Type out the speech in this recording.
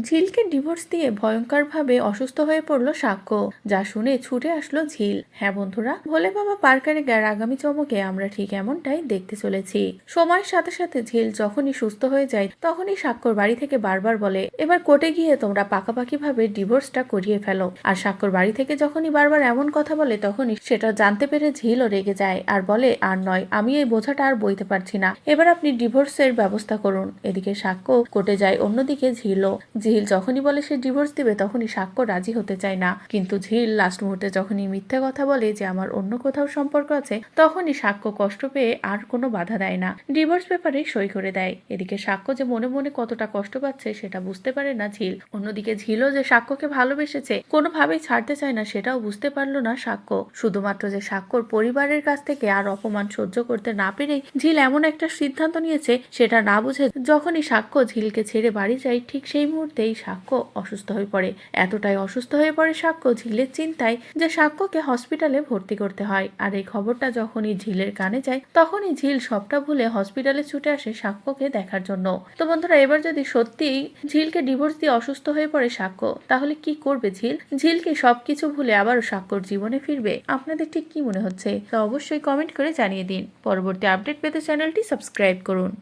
ঝিলকে divorce দিয়ে ভয়ঙ্করভাবে অসুস্থ হয়ে পড়ল সাক্ষ্য, যা শুনে ছুটে আসলো ঝিল। হ্যাঁ বন্ধুরা, ভোলে বাবা পার্কারে গের আগামী চমকে আমরা ঠিক এমনটাই দেখতে চলেছি। সময়ের সাথে সাথে ঝিল যখনই সুস্থ হয়ে যায়, তখনই সাক্ষর বাড়ি থেকে বারবার বলে, এবার কোর্টে গিয়ে তোমরা পাকাপাকি ভাবে ডিভোর্সটা করিয়ে ফেলো। আর সাক্ষর বাড়ি থেকে যখনই বারবার এমন কথা বলে, তখনই সেটা জানতে পেরে ঝিলও রেগে যায় আর বলে, আর নয়, আমি এই বোঝাটা আর বইতে পারছি না। এবার আপনি ডিভোর্সের ব্যবস্থা করুন। এদিকে সাক্ষ্য কোর্টে যায়, অন্যদিকে ঝিলও। ঝিল যখনই বলে সে ডিভোর্স দিবে, তখনই সাক্ষ্য রাজি হতে চায় না। কিন্তু ঝিল লাস্ট মুহূর্তে যখনই মিথ্যে কথা বলে যে আমার অন্য কোথাও সম্পর্ক আছে, তখনই সাক্ষ্য কষ্ট পেয়ে আর কোনো বাধা দেয় না। ডিভোর্স পেপারে সই করে দেয়। এদিকে সাক্ষ্য যে মনে মনে কতটা কষ্ট পাচ্ছে সেটা বুঝতে পারে না ঝিল। অন্যদিকে ঝিলও যে সাক্ষ্যকে ভালোবেসেছে, কোনোভাবেই ছাড়তে চায় না, সেটাও বুঝতে পারল না সাক্ষ্য শুধুমাত্র যে সাক্ষ্যর পরিবারের কাছ থেকে আর অপমান সহ্য করতে না পেরেই ঝিল এমন একটা সিদ্ধান্ত নিয়েছে, সেটা না বুঝে যখনই সাক্ষ্য ঝিলকে ছেড়ে বাড়ি যায়, ঠিক সেই মুহূর্তেই সাক্ষ্য অসুস্থ হয়ে পড়ে। এতটাই অসুস্থ হয়ে পড়ে সাক্ষ্য ঝিলের চিন্তায় যে সাক্ষ্যকে হসপিটালে ভর্তি করতে হয়। আর এই খবরটা যখনই ঝিলের কানে যায়, তখনই ঝিল সবটা ভুলে হসপিটালে ছুটে আসে সাক্ষ্যকে দেখার জন্য। তো বন্ধুরা, এবার যদি সত্যিই ঝিলকে ডিভোর্স দিয়ে অসুস্থ হয়ে পড়ে সাক্ষ্য, তাহলে কি করবে ঝিল? ঝিল কি সবকিছু ভুলে আবারও সাক্ষ্যর জীবনে ফিরবে? আপনাদের ঠিক কি মনে হচ্ছে? তা অবশ্যই কমেন্ট করে জানিয়ে দিন। পরবর্তী আপডেট পেতে চ্যানেলটি সাবস্ক্রাইব করুন।